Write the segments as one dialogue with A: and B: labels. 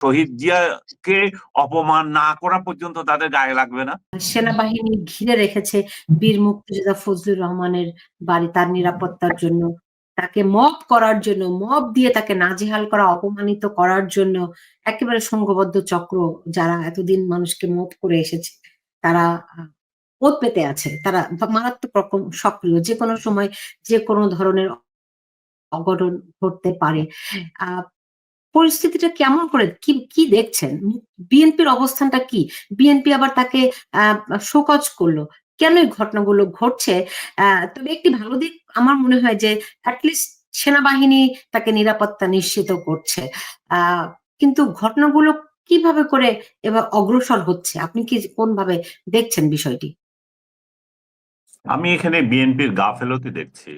A: শহীদ জিয়াকে অপমান না করা পর্যন্ত তাদের গায়ে লাগবে না।
B: সেনাবাহিনী ঘিরে রেখেছে বীর মুক্তিযোদ্ধা ফজলুর রহমানের বাড়ি তার নিরাপত্তার জন্য। তাকে মব করার জন্য, মব দিয়ে তাকে নাজেহাল করা, অপমানিত করার জন্য একেবারে সংঘবদ্ধ চক্র যারা এতদিন মানুষকে মব করে এসেছে, তারা ওত পেতে আছে। তারা মারাত্মক রকম সক্রিয় যে কোনো সময় যে কোনো ধরনের অঘটন ঘটতে পারে। আহ পরিস্থিতিটা কেমন করে, কি কি দেখছেন? বিএনপির অবস্থানটা কি? বিএনপি আবার তাকে শোকজ করল। কেন এই ঘটনাগুলো ঘটছে? তবে একটি ভালো দিক আমার মনে হয় যে অ্যাটলিস্ট সেনাবাহিনী তাকে নিরাপত্তা নিশ্চিত করছে। কিন্তু ঘটনাগুলো কীভাবে করে এবার অগ্রসর হচ্ছে? আপনি কি কোন ভাবে দেখছেন বিষয়টি?
A: আমি এখানে বিএনপির গাফেলতি দেখছি।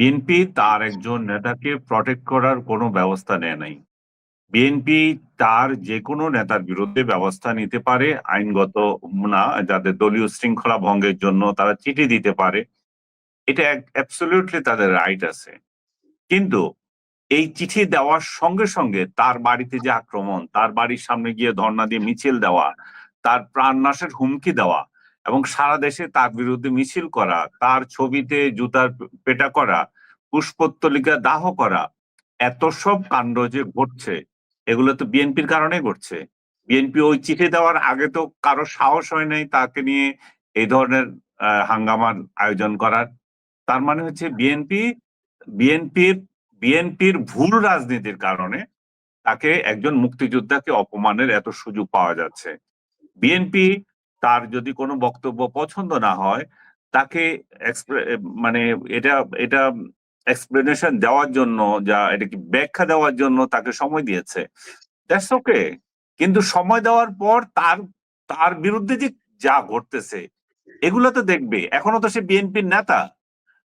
A: বিএনপি তার একজন নেতাকে প্রটেক্ট করার কোনো ব্যবস্থা নেয় নাই। বিএনপি তার যে কোনো নেতার বিরুদ্ধে ব্যবস্থা নিতে পারে, আইনগত না, যাদের দলীয় শৃঙ্খলা ভঙ্গের জন্য তারা চিঠি দিতে পারে। এটা এক অ্যাবসলিউটলি তাদের রাইট আছে। কিন্তু এই চিঠি দেওয়ার সঙ্গে সঙ্গে তার বাড়িতে যে আক্রমণ, তার বাড়ির সামনে গিয়ে ধর্ণা দিয়ে মিছিল দেওয়া, তার প্রাণনাশের হুমকি দেওয়া এবং সারা দেশে তার বিরুদ্ধে মিছিল করা, তার ছবিতে জুতার পেটা করা, পুষ্পত্তলিকা দাহ করা, এত সব কাণ্ড যে ঘটছে, এগুলো তো বিএনপির কারণে ঘটছে। বিএনপি ওই চিঠি দেওয়ার আগে তো কারও সাহস হয় নাই তাকে নিয়ে এই ধরনের হাঙ্গামার আয়োজন করার। তার মানে হচ্ছে বিএনপি, বিএনপির বিএনপির ভুল রাজনীতির কারণে তাকে একজন মুক্তিযোদ্ধাকে অপমানের এত সুযোগ পাওয়া যাচ্ছে। বিএনপি তার যদি কোনো বক্তব্য পছন্দ না হয়, তাকে মানে এটা এটা এক্সপ্লেনেশন দেওয়ার জন্য যা এটাকে ব্যাখ্যা দেওয়ার জন্য তাকে সময় দিয়েছে ওকে কিন্তু সময় দেওয়ার পর তার তার বিরুদ্ধে যে যা ঘটতেছে, এগুলো তো দেখবে। এখনও তো সে বিএনপির নেতা।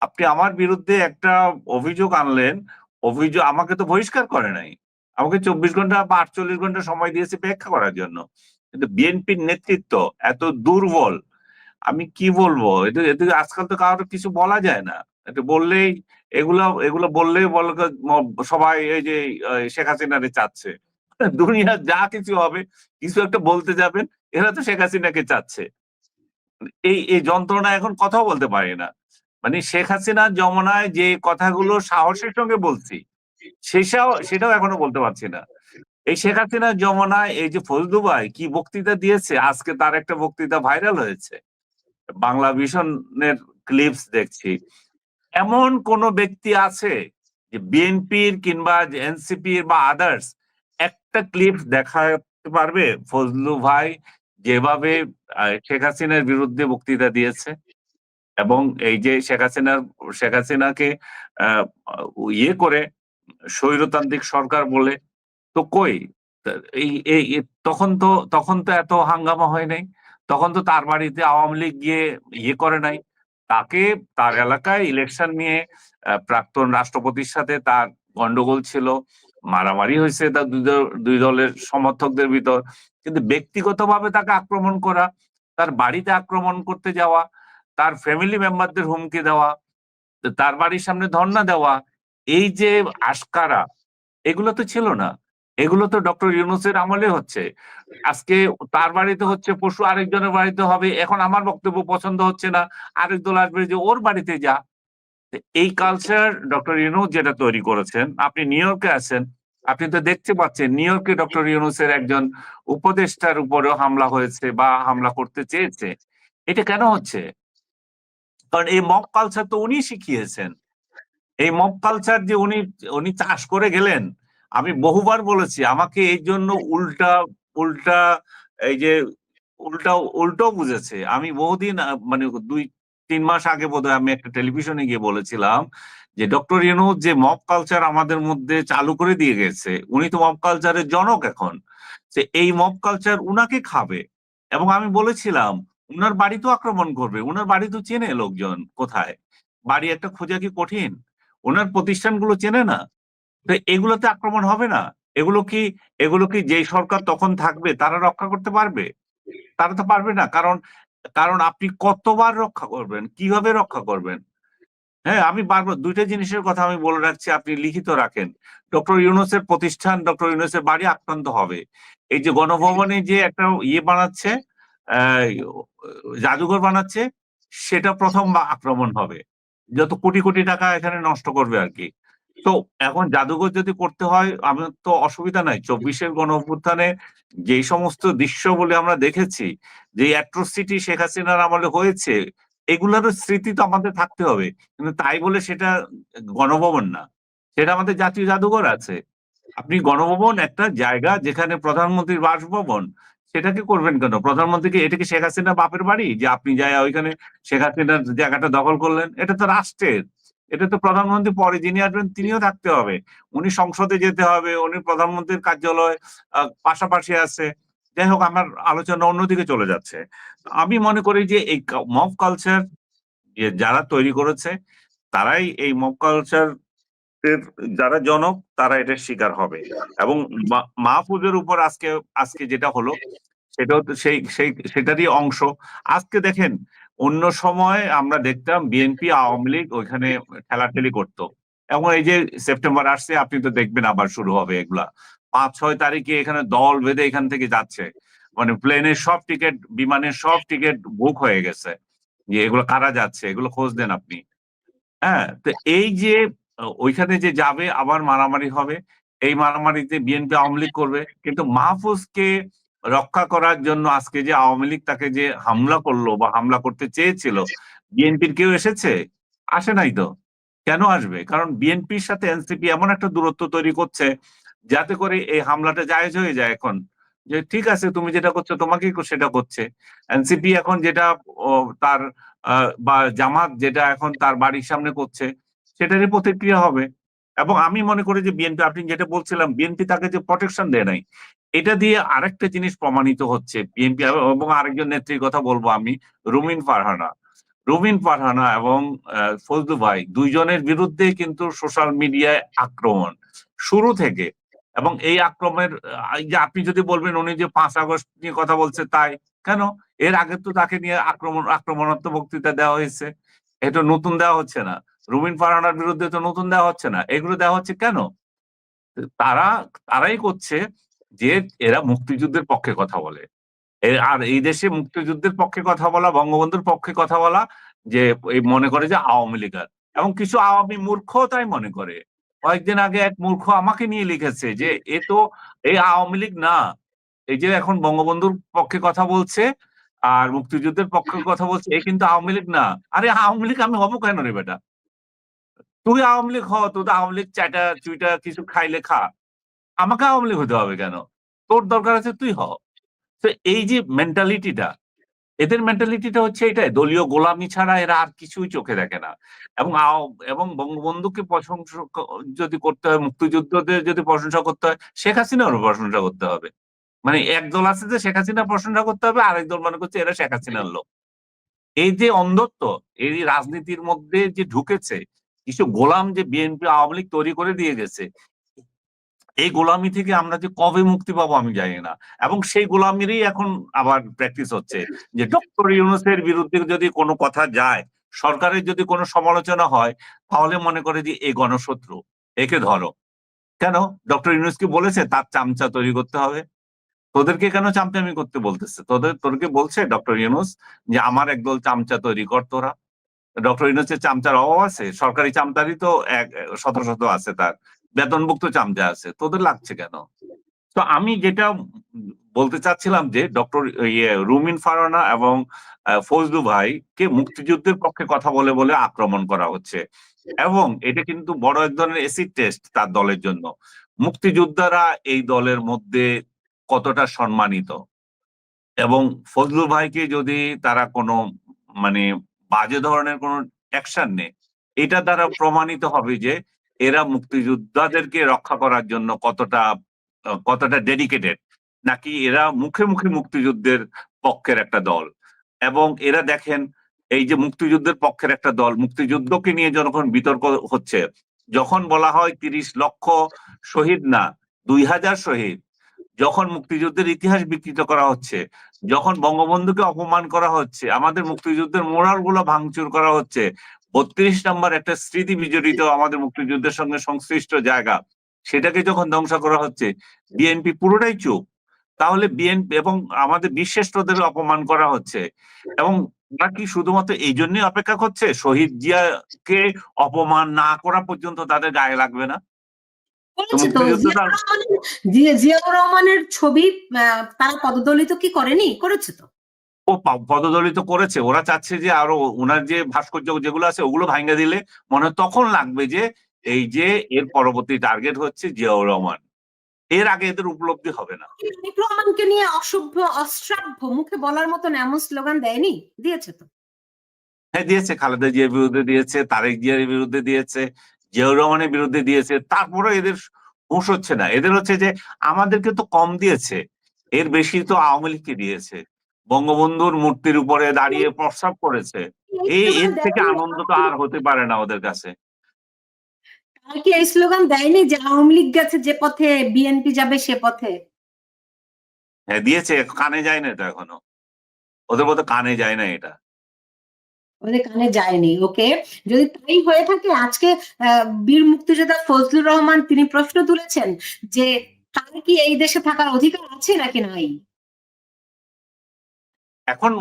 A: আপনি আমার বিরুদ্ধে একটা অভিযোগ আনলেন, অভিযোগ আমাকে তো বহিষ্কার করে নাই। আমাকে চব্বিশ ঘণ্টা বা আটচল্লিশ ঘণ্টা সময় দিয়েছে ব্যাখ্যা করার জন্য। কিন্তু বিএনপির নেতৃত্ব এত দুর্বল, আমি কি বলব? এটা এতে আজকাল তো কারোর কিছু বলা যায় না। এটা বললেই এগুলো এগুলো বললেই বল সবাই এই যে শেখ হাসিনারে চাচ্ছে। দুনিয়া যা কিছু হবে, কিছু একটা বলতে যাবেন, এরা তো শেখ হাসিনাকে চাচ্ছে। এই এই যন্ত্রণা এখন কথাও বলতে পারি না। মানে শেখ হাসিনা যমনায় যে কথাগুলো সাহসের সঙ্গে বলছি সেটাও সেটাও এখনও বলতে পারছি না। এই শেখ হাসিনা যমনায় এই যে ফজলু ভাই কি বক্তৃতা দিয়েছে? আজকে তার একটা বক্তৃতা ভাইরাল হয়েছে। বাংলা ভিশনের ক্লিপস দেখছি। এমন কোন ব্যক্তি আছে যে বিএনপির কিংবা এনসিপির বা আদার্স একটা ক্লিপস দেখাতে পারবে? ফজলু ভাই যেভাবে শেখ হাসিনার বিরুদ্ধে বক্তৃতা দিয়েছে এবং এই যে শেখ হাসিনার, শেখ হাসিনাকে ইয়ে করে স্বৈরতান্ত্রিক সরকার বলে তো কই? এই তখন তো তখন তো এত হাঙ্গামা হয় নাই। তখন তো তার বাড়িতে আওয়ামী লীগ গিয়ে ইয়ে করে নাই। তাকে, তার এলাকায় ইলেকশন নিয়ে প্রাক্তন রাষ্ট্রপতির সাথে তার গন্ডগোল ছিল। মারামারি হয়েছে তার দুই দল- দুই দলের সমর্থকদের ভিতর। কিন্তু ব্যক্তিগতভাবে তাকে আক্রমণ করা, তার বাড়িতে আক্রমণ করতে যাওয়া, তার ফ্যামিলি মেম্বারদের হুমকি দেওয়া তার বাড়ির সামনে ধর্ণা দেওয়া, এই যে আশকারা, এগুলো তো ছিল না। এগুলো তো ডক্টর ইউনুসের আমলে হচ্ছে। আজকে তার বাড়িতে হচ্ছে পশু, আরেকজনের বাড়িতে হবে। এখন আমার বক্তব্য পছন্দ হচ্ছে না। আরেক দল আসবে যে ওর বাড়িতে যা। এই কালচার ডক্টর ইউনুস যেটা তৈরি করেছেন, আপনি নিউ ইয়র্কে আছেন, আপনি তো দেখতে পাচ্ছেন, নিউ ইয়র্কে ডক্টর ইউনুসের একজন উপদেষ্টার উপরেও হামলা হয়েছে বা হামলা করতে চেয়েছে। এটা কেন হচ্ছে? কারণ এই মব কালচার তো উনি শিখিয়েছেন। এই মব কালচার যে উনি উনি চাষ করে গেলেন আমি বহুবার বলেছি আমাকে এই জন্য উল্টা উল্টা এই যে উল্টা উল্টো বুঝেছে। আমি বহুদিন মানে দুই তিন মাস আগে বোধহয় আমি একটা টেলিভিশনে গিয়ে বলেছিলাম যে ডক্টর ইউনুস যে মব কালচার আমাদের মধ্যে চালু করে দিয়ে গেছে উনি তো মব কালচারের জনক এখন যে এই মব কালচার উনাকে খাবে। এবং আমি বলেছিলাম উনার বাড়ি তো আক্রমণ করবে উনার বাড়ি তো চেনে লোকজন কোথায়? বাড়ি একটা খোঁজা কি কঠিন? ওনার প্রতিষ্ঠানগুলো চেনে না? তো এগুলোতে আক্রমণ হবে না। এগুলো কি এগুলো কি যে সরকার তখন থাকবে, তারা রক্ষা করতে পারবে? তারা তো পারবে না। কারণ কারণ আপনি কতবার রক্ষা করবেন? কীভাবে রক্ষা করবেন? হ্যাঁ আমি বারবার দুইটা জিনিসের কথা আমি বলে রাখছি, আপনি লিখিত রাখেন। ডক্টর ইউনুসের প্রতিষ্ঠান, ডক্টর ইউনুসের বাড়ি আক্রান্ত হবে। এই যে গণভবনে যে একটা ইয়ে বানাচ্ছে জাদুঘর বানাচ্ছে, সেটা প্রথম আক্রমণ হবে। যত কোটি কোটি টাকা এখানে নষ্ট করবে আর কি। তো এখন জাদুঘর যদি করতে হয় আমার তো অসুবিধা নাই। চব্বিশের গণ অভ্যুত্থানে যে সমস্ত দৃশ্য বলে আমরা দেখেছি, যে অ্যাট্রোসিটি শেখ হাসিনার আমলে হয়েছে এগুলোর স্মৃতি তো আমাদের থাকতে হবে। কিন্তু তাই বলে সেটা গণভবন না। সেটা আমাদের জাতীয় জাদুঘর আছে। আপনি গণভবন একটা জায়গা যেখানে প্রধানমন্ত্রীর বাসভবন, সেটাকে করবেন কেন? প্রধানমন্ত্রীকে, এটা কি শেখ হাসিনা বাপের বাড়ি? যে আপনি যায় ওইখানে শেখ হাসিনার জায়গাটা দখল করলেন, এটা তো রাষ্ট্রের। এটা তো প্রধানমন্ত্রী পরে, যিনি আসবেন তিনিও থাকতে হবে। উনি সংসদে যেতে হবে, উনি প্রধানমন্ত্রীর কার্যালয় পাশাপাশি আছে। যাই হোক, আমার আলোচনা অন্যদিকে চলে যাচ্ছে। আমি মনে করি যে এই মব কালচার যারা তৈরি করেছে, তারাই এই মব কালচার যারা জনক, তারা এটার শিকার হবে। এবং মাহফুজের উপর আজকে আজকে যেটা হলো, সেটা সেই সেই, সেটারই অংশ। আজকে দেখেন অন্য সময় আমরা দেখতাম বিএনপি আওয়ামী লীগ ওইখানে ঠেলাঠেলি করতো। এবং এই যে সেপ্টেম্বর আসছে, আপনি তো দেখবেন আবার শুরু হবে এগুলা। পাঁচ, ছয় তারিখে এখানে দল বেঁধে এখান থেকে যাচ্ছে। মানে প্লেনের সব টিকিট, বিমানের সব টিকিট বুক হয়ে গেছে। যে এগুলো কারা যাচ্ছে? এগুলো খোঁজ দেন আপনি। হ্যাঁ তো এই যে, ওইখানে যে যাবে, আবার মারামারি হবে। এই মারামারিতে বিএনপি আওয়ামী লীগ করবে। কিন্তু মাহফুজকে রক্ষা করার জন্য আজকে যে আওয়ামী লীগ তাকে যে হামলা করল বা হামলা করতে চেয়েছিল বিএনপির কেউ এসেছে? আসে নাই তো? কেন আসবে? কারণ বিএনপির সাথে এনসিপি এমন একটা দূরত্ব তৈরি করছে যাতে করে এই হামলাটা জায়েজ হয়ে যায় এখন। যে ঠিক আছে তুমি যেটা করছ তোমাকেই সেটা করছে। এনসিপি এখন যেটা তার বা জামাত যেটা এখন তার বাড়ির সামনে করছে সেটারই প্রতিক্রিয়া হবে। এবং আমি মনে করি যে বিএনপি, আপনি যেটা বলছিলাম, বিএনপি তাকে যে প্রোটেকশন দেয় নাই, এটা দিয়ে আরেকটা জিনিস প্রমাণিত হচ্ছে বিএনপি এবং আরেকজন নেত্রীর কথা বলব আমি, রুমিন ফারহানা। রুমিন ফারহানা এবং ফজলু ভাই দুইজনের বিরুদ্ধে কিন্তু সোশ্যাল মিডিয়ায় আক্রমণ শুরু থেকে এবং এই আক্রমণের যে আপনি যদি বলবেন উনি যে পাঁচ আগস্ট নিয়ে কথা বলছে তাই, কেন? এর আগে তো তাকে নিয়ে আক্রমণ, আক্রমণাত্মক বক্তৃতা দেওয়া হয়েছে, এটা নতুন দেওয়া হচ্ছে না। রুবিন ফারহানার বিরুদ্ধে তো নতুন দেওয়া হচ্ছে না। এগুলো দেওয়া হচ্ছে কেন? তারা, তারাই করছে যে এরা মুক্তিযুদ্ধের পক্ষে কথা বলে। আর এই দেশে মুক্তিযুদ্ধের পক্ষে কথা বলা, বঙ্গবন্ধুর পক্ষে কথা বলা, যে এই মনে করে যে আওয়ামী লীগার। এবং কিছু আওয়ামী মূর্খ তাই মনে করে। কয়েকদিন আগে এক মূর্খ আমাকে নিয়ে লিখেছে যে, এ তো এই আওয়ামী লীগ না। এই যে এখন বঙ্গবন্ধুর পক্ষে কথা বলছে আর মুক্তিযুদ্ধের পক্ষে কথা বলছে, এ কিন্তু আওয়ামী লীগ না। আরে আওয়ামী লীগ আমি হব কেন রে বেটা? তুই আওয়ামী লীগ হ, তুই তো আওয়ামী লীগ চাটা চুইটা কিছু খাইলে খা। আমাকে আওয়ামী লীগ হতে হবে কেন? তোর দরকার আছে, তুই হ। তো এই যে মেন্টালিটিটা এদের মেন্টালিটিটা হচ্ছে এটাই, দলীয় গোলামি ছাড়া এরা আর কিছুই চোখে দেখে না। এবং এবং বঙ্গবন্ধুকে প্রশংসা যদি করতে হয় মুক্তিযুদ্ধদের যদি প্রশংসা করতে হয়, শেখ হাসিনারও প্রশংসা করতে হবে। মানে এক দল আছে যে শেখ হাসিনা প্রশংসা করতে হবে, আরেক দল মনে করছে এরা শেখ হাসিনার লোক। এই যে অন্ধত্ব, এই রাজনীতির মধ্যে যে ঢুকেছে কিছু গোলাম যে বিএনপি আওয়ামী লীগ তৈরি করে দিয়ে গেছে? এই গোলামি থেকে আমরা যে কবে মুক্তি পাবো আমি জানি না। এবং সেই গোলামিরই এখন আবার প্র্যাকটিস হচ্ছে যে ডক্টর ইউনুসের বিরুদ্ধে যদি কোনো কথা যায়, সরকারের যদি কোনো সমালোচনা হয়, তাহলে মনে করে যে এই গণশত্রু, একে ধরো। কেন? ডক্টর ইউনুস কি বলেছে? তার চামচা তৈরি করতে হবে। তোদেরকে কেন চামচামি করতে বলতেছে? তোদের তোরকে বলছে ডক্টর ইউনুস যে আমার একদল চামচা তৈরি কর তোরা। ডক্টর ইউনুসের চামচার অভাব আছে, সরকারি চামচারই তো এক শত শত আছে তার, বেতনভুক্ত চামচা আছে, তোদের লাগছে কেন? তো আমি যেটা বলতে চাচ্ছিলাম যে ডক্টর ইয়ে রুমিন ফারানা এবং ফজলু ভাই কে মুক্তিযুদ্ধের পক্ষে কথা বলে বলে আক্রমণ করা হচ্ছে। এবং এটা কিন্তু বড় এক ধরনের এসিড টেস্ট তার দলের জন্য। মুক্তিযোদ্ধারা এই দলের মধ্যে কতটা সম্মানিত? এবং ফজলু ভাইকে যদি তারা কোনো মানে বাজে ধরনের কোনো অ্যাকশন নেই। এটা দ্বারা প্রমাণিত হবে যে এরা মুক্তিযোদ্ধাদেরকে রক্ষা করার জন্য কতটা কতটা ডেডিকেটেড নাকি এরা মুখে মুখে মুক্তিযুদ্ধের পক্ষের একটা দল। এবং এরা দেখেন, এই যে মুক্তিযুদ্ধের পক্ষের একটা দল, মুক্তিযুদ্ধকে নিয়ে যখন বিতর্ক হচ্ছে, যখন বলা হয় তিরিশ লক্ষ শহীদ না, দুই হাজার শহীদ যখন মুক্তিযুদ্ধের ইতিহাস বিকৃত করা হচ্ছে, যখন বঙ্গবন্ধুকে অপমান করা হচ্ছে, আমাদের মুক্তিযুদ্ধের মোরালগুলো ভাঙচুর করা হচ্ছে, বত্রিশ নম্বর একটা স্মৃতি বিজড়িত আমাদের মুক্তিযুদ্ধের সঙ্গে সংশ্লিষ্ট জায়গা, সেটাকে যখন ধ্বংস করা হচ্ছে বিএনপি পুরোটাই চুপ। তাহলে বিএনপি এবং আমাদের বিশ্রেষ্ঠদের অপমান করা হচ্ছে। এবং ওরা কি শুধুমাত্র এই জন্যই অপেক্ষা করছে? শহীদ জিয়াকে অপমান না করা পর্যন্ত তাদের গায়ে লাগবে না?
B: জিয়াউর রহমানের ছবি তারা পদদলিত কি করেনি? করেছে তো?
A: ও পদদলিত করেছে। ওরা চাচ্ছে যে আরও ওনার যে ভাস্কর্য যেগুলো আছে ওগুলো ভাঙে দিলে মনে তখন লাগবে যে এই যে এর পরবর্তী টার্গেট হচ্ছে জিয়াউর রহমান। এর আগে এদের উপলব্ধি হবে না।
B: রহমানকে নিয়ে অসভ্য অশ্রাব্য মুখে বলার মতন এমন স্লোগান দেয়নি? দিয়েছে তো।
A: হ্যাঁ দিয়েছে। খালেদা জিয়ার বিরুদ্ধে দিয়েছে তারেক জিয়ার বিরুদ্ধে দিয়েছে। জিয়াউর রহমানের বিরুদ্ধে দিয়েছে তারপরে এদের হুঁশ হচ্ছে না। এদের হচ্ছে যে আমাদেরকে তো কম দিয়েছে। এর বেশি তো আওয়ামী লীগকে দিয়েছে। বঙ্গবন্ধুর মূর্তির উপরে দাঁড়িয়ে প্রস্রাব করেছে। এই এর থেকে আনন্দ তো আর হতে পারে না ওদের কাছে।
B: আর কি এই স্লোগান দেয়নি যে আওয়ামী লীগ গেছে যে পথে বিএনপি যাবে সে পথে?
A: হ্যাঁ দিয়েছে। কানে যায় না এটা এখনও। ওদের মতো কানে যায় না এটা।
B: ওদের কানে যায়নি ওকে যদি তাই হয়ে থাকে, আজকে বীর মুক্তিযোদ্ধা ফজলুর রহমান তিনি প্রশ্ন তুলেছেন যে তার কি এই দেশে থাকার অধিকার আছে নাকি নাই?
A: এখন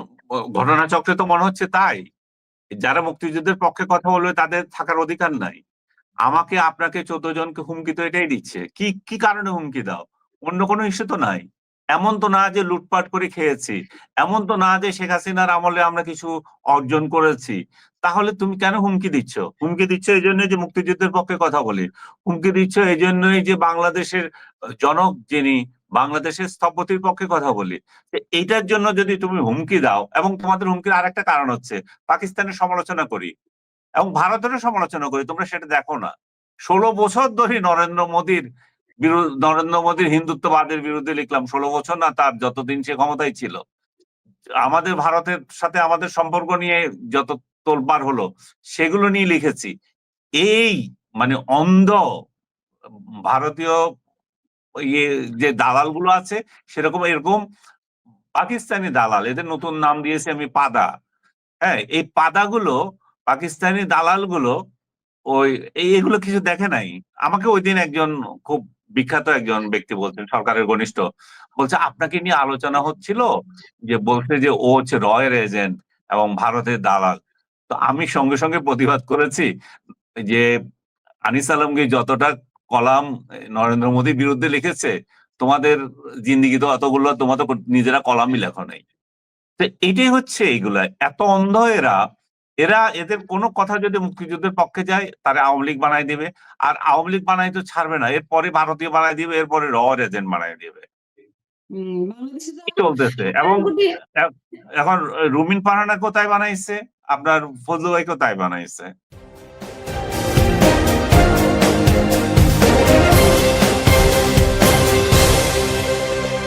A: ঘটনাচক্রে তো মনে হচ্ছে তাই। যারা মুক্তিযুদ্ধের পক্ষে কথা বলবে, তাদের থাকার অধিকার নাই। আমাকে, আপনাকে চোদ্দ জনকে হুমকি তো এটাই দিচ্ছে। কি কি কারণে হুমকি দাও? অন্য কোনো ইস্যু তো নাই। এমন তো না যে লুটপাট করে খেয়েছি, এমন তো না যে শেখ হাসিনার আমলে আমরা কিছু অর্জন করেছি। তাহলে তুমি কেন হুমকি দিচ্ছ? হুমকি দিচ্ছ এই জন্য যে মুক্তিযুদ্ধের পক্ষে কথা বলি। হুমকি দিচ্ছ এই জন্যই যে বাংলাদেশের জনক যিনি, বাংলাদেশের স্থপতির পক্ষে কথা বলি। এইটার জন্য যদি তুমি হুমকি দাও, এবং তোমাদের হুমকির আরেকটা কারণ হচ্ছে, পাকিস্তানের সমালোচনা করি, এবং ভারতেরও সমালোচনা করি, তোমরা সেটা দেখো না। ষোলো বছর ধরে নরেন্দ্র মোদীর নরেন্দ্র মোদীর হিন্দুত্ববাদের বিরুদ্ধে লিখলাম ষোলো বছর না তার যতদিন সে ক্ষমতায় ছিল। আমাদের ভারতের সাথে আমাদের সম্পর্ক নিয়ে যত তোলপাড় হলো, সেগুলো নিয়ে লিখেছি। এই মানে অন্ধ ভারতীয় ইয়ে যে দালালগুলো আছে, সেরকম এরকম পাকিস্তানি দালাল, এদের নতুন নাম দিয়েছি আমি পাদা। হ্যাঁ এই পাদাগুলো, পাকিস্তানি দালালগুলো ওই, এই এগুলো কিছু দেখে নাই। আমাকে ওই দিন একজন খুব বিখ্যাত একজন ব্যক্তি বলছেন, সরকারের ঘনিষ্ঠ। বলছে, আপনাকে নিয়ে আলোচনা হচ্ছিল যে বলছে যে ও হচ্ছে রয়ের এজেন্ট এবং ভারতের দালাল। তো আমি সঙ্গে সঙ্গে প্রতিবাদ করেছি যে আনিস আলমকে যতটা কলাম নরেন্দ্র মোদীর বিরুদ্ধে লিখেছে, তোমাদের জিন্দিগি তো অতগুলো তোমার তো নিজেরা কলামই লেখো নাই। তো এটাই হচ্ছে এইগুলা। এত অন্ধ এরা এরা এদের কোনো কথা যদি মুক্তিযুদ্ধের পক্ষে যায় তারা আওয়ামী লীগ বানাই দেবে। আর আওয়ামী লীগ বানাই তো ছাড়বে না। এরপরে ভারতীয় বানাই দিবে এরপরে র এজেন্ট বানাই দিবে। চলতেছে? এবং এখন রুমিন পারানা কোথায় বানাইছে? আপনার ফজলু ভাই তাই বানাইছে?